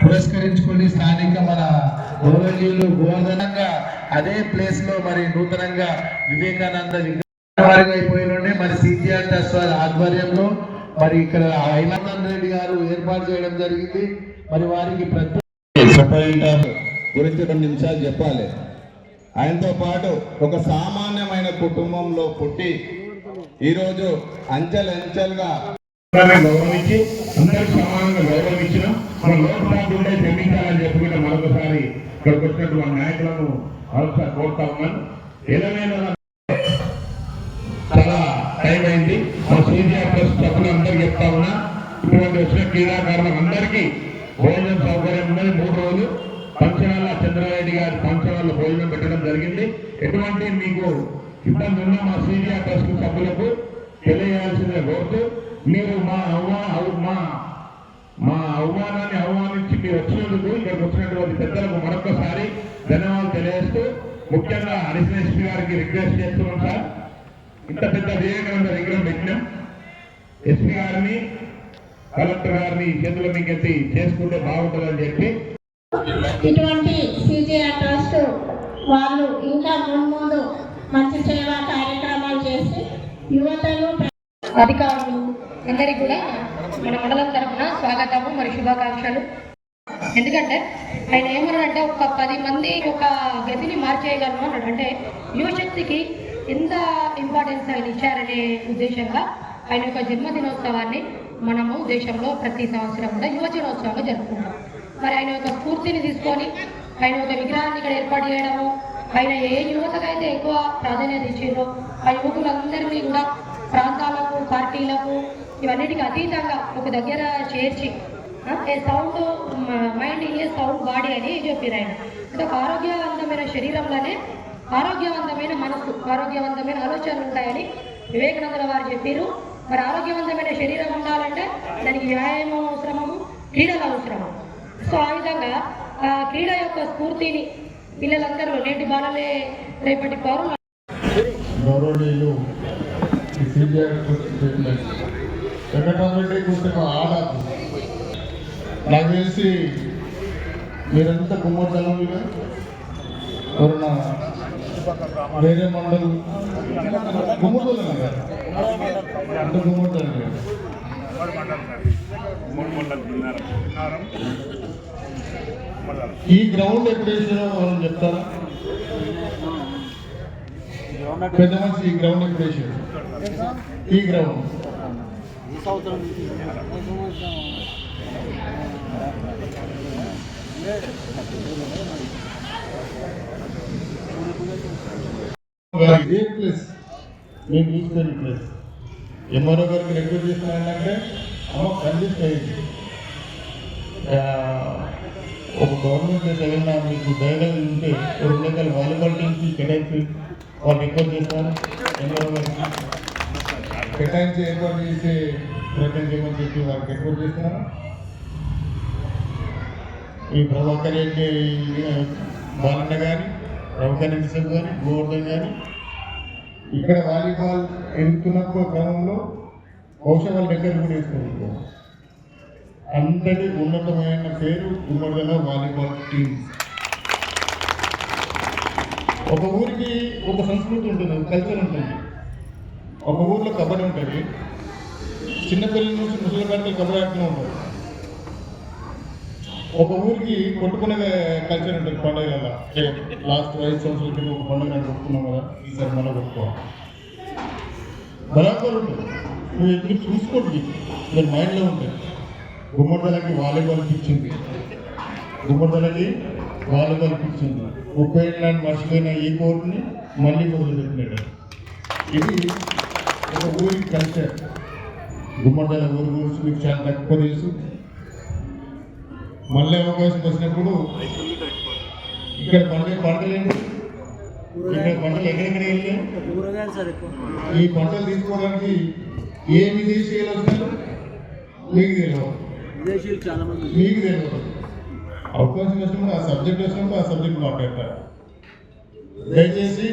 పురస్కరించుకొని స్థానిక మన గౌరవనీయులు గోవర్ధనంగా అదే ప్లేస్లో మరి నూతనంగా వివేకానంద విగ్రహం అయిపోయినండి మరి సిపిఆర్ ట్రస్ట్ వారి ఆధ్వర్యంలో మరి ఇక్కడ ఐలాందన్ రెడ్డి గారు ఏర్పాటు చేయడం జరిగింది. మరి వారికి ప్రతి గురించి రెండు నిమిషాలు చెప్పాలి. ఆయనతో పాటు ఒక సామాన్యమైన కుటుంబంలో పుట్టి ఈరోజు అంచెలంచెలుగా గౌరవించి అందరికి సమానంగా గౌరవించిన మన లోక్సభ ఉండే క్షమించాలని చెప్పుకుంటే మరొకసారి ఇక్కడికి వచ్చినటువంటి నాయకులను అవసరం కోరుతా ఉన్నాను. ఏదైనా చాలా టైం అయింది మా సీనియర్ ప్రెస్ సభ్యులు అందరికీ చెప్తా ఉన్నా. ఇటువంటి వచ్చిన క్రీడాకారులకు అందరికీ భోజనం సౌకర్యం ఉన్నది. మూడు రోజులు పంచనాల చంద్రారెడ్డి గారి పంచనాల భోజనం పెట్టడం జరిగింది. ఎటువంటి మీకు ఇబ్బంది ఉన్న మా సీనియర్ ట్రస్ట్ సభ్యులకు తెలియజేయాల్సిందే కోరుతూ మీరు మా అవమా మా మా అవమానాన్ని అవమానించి మీరు వచ్చినందుకు ఇక్కడికి వచ్చినటువంటి పెద్దలకు మరొకసారి ధన్యవాదాలు తెలియజేస్తూ ముఖ్యంగా అడిషనల్ గారికి రిక్వెస్ట్ చేస్తున్నాం సార్. ఇంత పెద్ద వివేకానంద విగ్రహం ఎస్పీ గారిని కలెక్టర్ గారిని చేతుల మీకెత్తి చేసుకుంటే బాగుంటుందని చెప్పి. ఇటువంటి సిజిఆర్ ట్రస్ట్ వాళ్ళు ఇంకా ముందు మంచి సేవా కార్యక్రమాలు చేసి యువతలు అధికారులు అందరికీ కూడా మన మండలం తరఫున స్వాగతము మరి శుభాకాంక్షలు. ఎందుకంటే ఆయన ఏమన్నాడంటే ఒక పది మంది ఒక గతిని మార్చేయగలము అన్నాడు. అంటే యువశక్తికి ఎంత ఇంపార్టెన్స్ ఆయన ఇచ్చారనే ఉద్దేశంగా ఆయన యొక్క జన్మదినోత్సవాన్ని మనము దేశంలో ప్రతి సంవత్సరం కూడా యువజనోత్సవంగా జరుపుకుంటాం. మరి ఆయన యొక్క స్ఫూర్తిని తీసుకొని ఆయన ఒక విగ్రహాన్ని ఇక్కడ ఏర్పాటు చేయడము ఆయన ఏ యువతకైతే ఎక్కువ ప్రాధాన్యత ఇచ్చిందో ఆ యువకులందరినీ కూడా ప్రాంతాలకు పార్టీలకు ఇవన్నిటికి అతీతంగా ఒక దగ్గర చేర్చి a sound mind a sound body అని చెప్పారు ఆయన. అంటే ఒక ఆరోగ్యవంతమైన శరీరంలోనే ఆరోగ్యవంతమైన మనసు ఆరోగ్యవంతమైన ఆలోచనలు ఉంటాయని వివేకానందుల వారు చెప్పారు మరి ఆరోగ్యవంతమైన శరీరం ఉండాలంటే దానికి వ్యాయామం అవసరము క్రీడలు అవసరము సో ఆ విధంగా ఆ క్రీడ యొక్క స్ఫూర్తిని పిల్లలందరూ నేటి బాలలే రేపటి పౌరులు గౌరవనీయులు వెంకటరామరెడ్డి కూర్చున్న ఆడాకు. నాకు తెలిసి మీరంతా గుమ్మడితనం మీద ఎవరన్నా వేరే మండలం. గుమ్మడితనం కదా అంత గుమ్మడితనం లేదు ఈ గ్రౌండ్ ఎప్పుడు వేసినా మనం చెప్తారా పెద్ద మనిషి ఈ గ్రౌండ్ ఎప్పుడు వేసారు ఈ గ్రౌండ్ ఇదే ప్లేస్ నేను చూసుకునే ప్లేస్ MRO గారికి రిక్వెస్ట్ చేస్తానంటే అమ్మ కన్విన్స్ అయింది. ఒక గవర్నమెంట్ ప్లేస్ ఏదైనా మీకు ధైర్యం ఉంటే రెండు ఎకరాల వాలీబాల్ టీమ్కి కేటాయించి వాళ్ళు రిక్వెస్ట్ చేస్తారు. ఎంఆర్ఓ గారికి కేటాయించి ఏర్పాటు చేసే ప్రయత్నం చేయమని చెప్పి వారికి రిక్వెస్ట్ చేస్తున్నాను. ఈ ప్రభాకర్ రెడ్డి బాలన్న గారి ప్రభాకర్ రెడ్డి సార్ గారి గోవర్ధన్ గారి ఇక్కడ వాలీబాల్ ఎదుగుతున్న క్రమంలో బహుశా వాళ్ళ దగ్గర కూడా వేసుకుంటున్నాం అంతటి ఉన్నతమైన పేరు గుమ్మడిదల వాలీబాల్ టీం. ఒక ఊరికి ఒక సంస్కృతి ఉంటుంది ఒక కల్చర్ ఉంటుంది. ఒక ఊర్లో కబడ్డీ ఉంటుంది. చిన్నపిల్లల నుంచి ముసలి గారికి కబడ్డీ ఆడుతూనే ఉంటారు. ఒక ఊరికి కొట్టుకునే కల్చర్ ఉంటుంది కదా. లాస్ట్ ఐదు సంవత్సరాల కింద ఒక పండుగ కొట్టుకున్నాం కదా ఈసారి మళ్ళీ కొట్టుకోవాలి. బరాబర్ ఉంటుంది. నువ్వు ఎదురు చూసుకోండి. మీరు మైండ్లో ఉంటాయి గుమ్మడిదలకి వాలీబాల్ పిచ్చింది గుమ్మడిదలకి వాలీబాల్ పిచ్చింది ముప్పై ఏళ్ళ మర్చిపోయిన ఈ కోర్టుని మళ్ళీ మొదలు పెట్టినాడు ఇది ఒక ఊరి కల్చర్ గుమ్మడిదల ఊరి గురించి మీకు చాలా తక్కువ తెలుసు. మళ్ళీ అవకాశం వచ్చినప్పుడు ఇక్కడ పండుగ పంటలేండి ఇక్కడ పంటలు ఎక్కడెక్కడ వెళ్ళాయి ఈ పంటలు తీసుకోవడానికి ఏ విదేశీయులు వచ్చినారు మీకు తెలియదు. మీకు తెలియదు. అవకాశం వచ్చినప్పుడు ఆ సబ్జెక్ట్ వచ్చినప్పుడు ఆ సబ్జెక్ట్ మాట్లాడతారు. దయచేసి